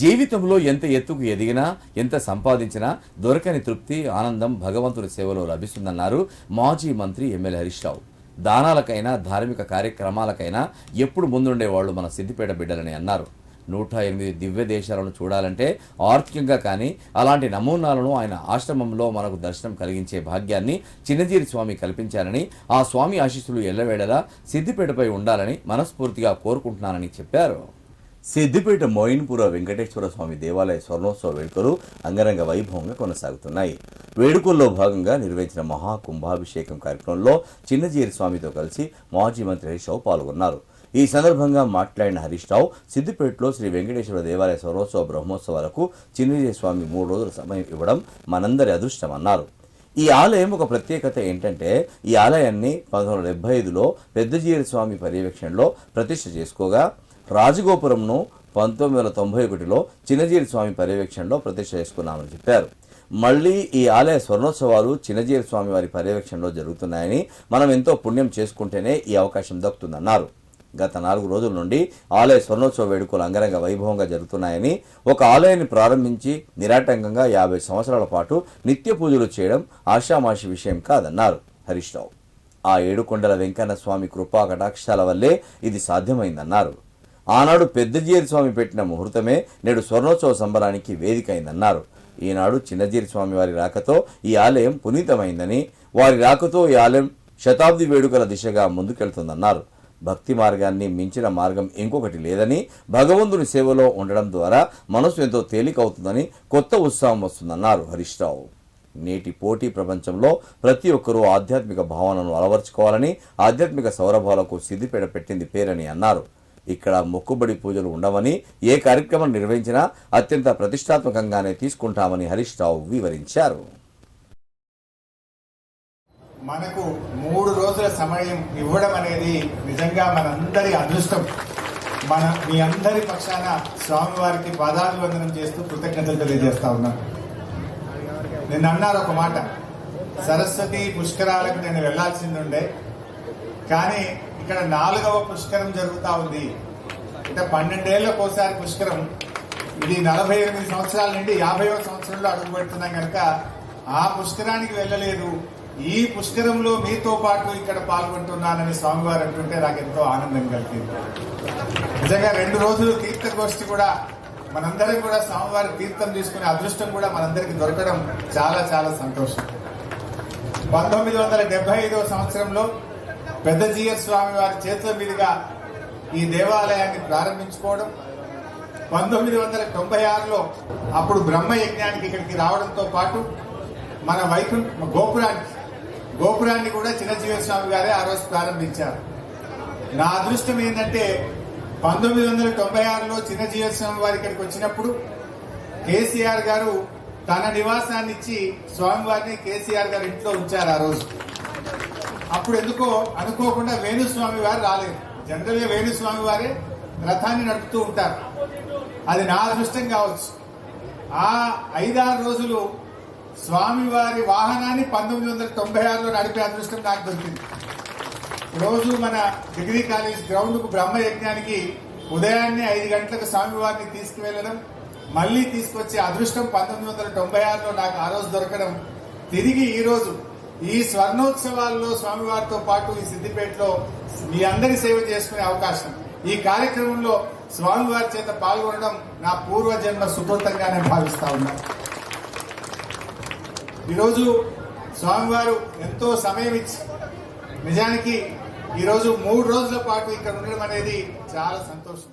జీవితంలో ఎంత ఎత్తుకు ఎదిగినా ఎంత సంపాదించినా దొరకని తృప్తి ఆనందం భగవంతుని సేవలో లభిస్తుందన్నారు మాజీ మంత్రి ఎమ్మెల్యే హరీష్ రావు. దానాలకైనా ధార్మిక కార్యక్రమాలకైనా ఎప్పుడు ముందుండేవాళ్ళు మన సిద్దిపేట బిడ్డలని అన్నారు. నూట ఎనిమిది దివ్య దేశాలను చూడాలంటే ఆర్థికంగా కానీ అలాంటి నమూనాలను ఆయన ఆశ్రమంలో మనకు దర్శనం కలిగించే భాగ్యాన్ని చిన్నజీరి స్వామి కల్పించారని ఆ స్వామి ఆశీస్సులు ఎల్లవేళలా సిద్దిపేటపై ఉండాలని మనస్ఫూర్తిగా కోరుకుంటున్నానని చెప్పారు. సిద్దిపేట మోయిన్పుర వెంకటేశ్వర స్వామి దేవాలయ స్వర్ణోత్సవ వేడుకలు అంగరంగ వైభవంగా కొనసాగుతున్నాయి. వేడుకల్లో భాగంగా నిర్వహించిన మహాకుంభాభిషేకం కార్యక్రమంలో చిన్నజీరి స్వామితో కలిసి మాజీ మంత్రి హరీష్ రావు పాల్గొన్నారు. ఈ సందర్భంగా మాట్లాడిన హరీష్ రావు సిద్దిపేటలో శ్రీ వెంకటేశ్వర దేవాలయ స్వర్ణోత్సవ బ్రహ్మోత్సవాలకు చిన్నజీరి స్వామి మూడు రోజుల సమయం ఇవ్వడం మనందరి అదృష్టమన్నారు. ఈ ఆలయం ఒక ప్రత్యేకత ఏంటంటే ఈ ఆలయాన్ని పంతొమ్మిది వందల డెబ్బై ఐదులో పెద్దజీరి స్వామి పర్యవేక్షణలో ప్రతిష్ఠ చేసుకోగా రాజగోపురంను పంతొమ్మిది వందల తొంభై ఒకటిలో చిన్నజీరి స్వామి పర్యవేక్షణలో ప్రతిష్ట చేసుకున్నామని చెప్పారు. మళ్ళీ ఈ ఆలయ స్వర్ణోత్సవాలు చిన్నజీరి స్వామి వారి పర్యవేక్షణలో జరుగుతున్నాయని మనం ఎంతో పుణ్యం చేసుకుంటేనే ఈ అవకాశం దక్కుతుందన్నారు. గత నాలుగు రోజుల నుండి ఆలయ స్వర్ణోత్సవ వేడుకలు అంగరంగ వైభవంగా జరుగుతున్నాయని ఒక ఆలయాన్ని ప్రారంభించి నిరాటంకంగా యాభై సంవత్సరాల పాటు నిత్య పూజలు చేయడం ఆషామాషి విషయం కాదన్నారు హరీష్ రావు. ఆ ఏడుకొండల వెంకన్న స్వామి కృపా కటాక్షాల వల్లే ఇది సాధ్యమైందన్నారు. ఆనాడు పెద్దజీరి స్వామి పెట్టిన ముహూర్తమే నేడు స్వర్ణోత్సవ సంబరానికి వేదిక అయిందన్నారు ఈనాడు చిన్నజీరి స్వామి వారి రాకతో ఈ ఆలయం పునీతమైందని వారి రాకతో ఈ ఆలయం శతాబ్ది వేడుకల దిశగా ముందుకెళ్తుందన్నారు. భక్తి మార్గాన్ని మించిన మార్గం ఇంకొకటి లేదని భగవంతుని సేవలో ఉండడం ద్వారా మనసు ఎంతో తేలికవుతుందని కొత్త ఉత్సాహం వస్తుందన్నారు హరీష్ రావు. నేటి పోటీ ప్రపంచంలో ప్రతి ఒక్కరూ ఆధ్యాత్మిక భావనను అలవర్చుకోవాలని ఆధ్యాత్మిక సౌరభాలకు సిద్ధిపేట పెట్టింది పేరని అన్నారు. ఇక్కడ మొక్కుబడి పూజలు ఉండవని ఏ కార్యక్రమం నిర్వహించినా అత్యంత ప్రతిష్టాత్మకంగానే తీసుకుంటామని హరీష్ రావు వివరించారు. మనకు మూడు రోజుల సమయం ఇవ్వడం అనేది నిజంగా మనందరి అదృష్టం. మన మీ అందరి పక్షాన స్వామివారికి పాదాభివందనం చేస్తూ కృతజ్ఞతలు తెలియజేస్తా ఉన్నాను నిన్న అన్నారు ఒక మాట సరస్వతి పుష్కరాలకు నేను వెళ్ళాల్సింది ఉండే కానీ ఇక్కడ నాలుగవ పుష్కరం జరుగుతూ ఉంది. అంటే పన్నెండేళ్ళకు ఒకసారి పుష్కరం. ఇది నలభై ఎనిమిది సంవత్సరాల నుండి యాభైవ సంవత్సరంలో అడుగు పెడుతున్నాం కనుక ఆ పుష్కరానికి వెళ్ళలేదు. ఈ పుష్కరంలో మీతో పాటు ఇక్కడ పాల్గొంటున్నానని స్వామివారు అంటుంటే నాకు ఎంతో ఆనందం కలిగింది. నిజంగా రెండు రోజులు తీర్థగోష్ఠి కూడా మనందరం కూడా స్వామివారి తీర్థం తీసుకునే అదృష్టం కూడా మనందరికి దొరకడం చాలా చాలా సంతోషం. పంతొమ్మిది వందల డెబ్బై ఐదవ సంవత్సరంలో పెద్ద జీఎస్ స్వామి వారి చేతుల మీదుగా ఈ దేవాలయాన్ని ప్రారంభించుకోవడం. పంతొమ్మిది వందల తొంభై ఆరులో అప్పుడు బ్రహ్మ యజ్ఞానికి ఇక్కడికి రావడంతో పాటు మన వైకుంఠ గోపురానికి గోపురాన్ని కూడా చిన్నజీవస్వామి గారే ఆ రోజు ప్రారంభించారు. నా అదృష్టం ఏంటంటే పంతొమ్మిది వందల తొంభై ఆరులో చిన్నజీవ స్వామి వారి ఇక్కడికి వచ్చినప్పుడు కేసీఆర్ గారు తన నివాసాన్ని ఇచ్చి స్వామివారిని కేసీఆర్ గారి ఇంట్లో ఉంచారు ఆ రోజు. అప్పుడు ఎందుకో అనుకోకుండా వేణుస్వామి వారు రాలేదు. జనరల్గా వేణుస్వామి వారే రథాన్ని నడుపుతూ ఉంటారు. అది నా అదృష్టం కావచ్చు. ఆ ఐదారు రోజులు స్వామివారి వాహనాన్ని పంతొమ్మిది వందల తొంభై ఆరులో నడిపే అదృష్టం నాకు దొరికింది. రోజు మన డిగ్రీ కాలేజ్ గ్రౌండ్కు బ్రహ్మయజ్ఞానికి ఉదయాన్నే ఐదు గంటలకు స్వామివారిని తీసుకువెళ్ళడం మళ్ళీ తీసుకొచ్చే అదృష్టం పంతొమ్మిది వందల తొంభై ఆరులో నాకు ఆ రోజు దొరకడం తిరిగి ఈరోజు ఈ స్వర్ణోత్సవాల్లో స్వామివారితో పాటు ఈ సిద్దిపేటలో మీ అందరి సేవ చేసుకునే అవకాశం. ఈ కార్యక్రమంలో స్వామివారి చేత పాల్గొనడం నా పూర్వజన్మ సుకృతంగానే భావిస్తా ఉన్నాను ఈరోజు స్వామివారు ఎంతో సమయం ఇచ్చి నిజానికి ఈరోజు మూడు రోజుల పాటు ఇక్కడ ఉండడం అనేది చాలా సంతోషం.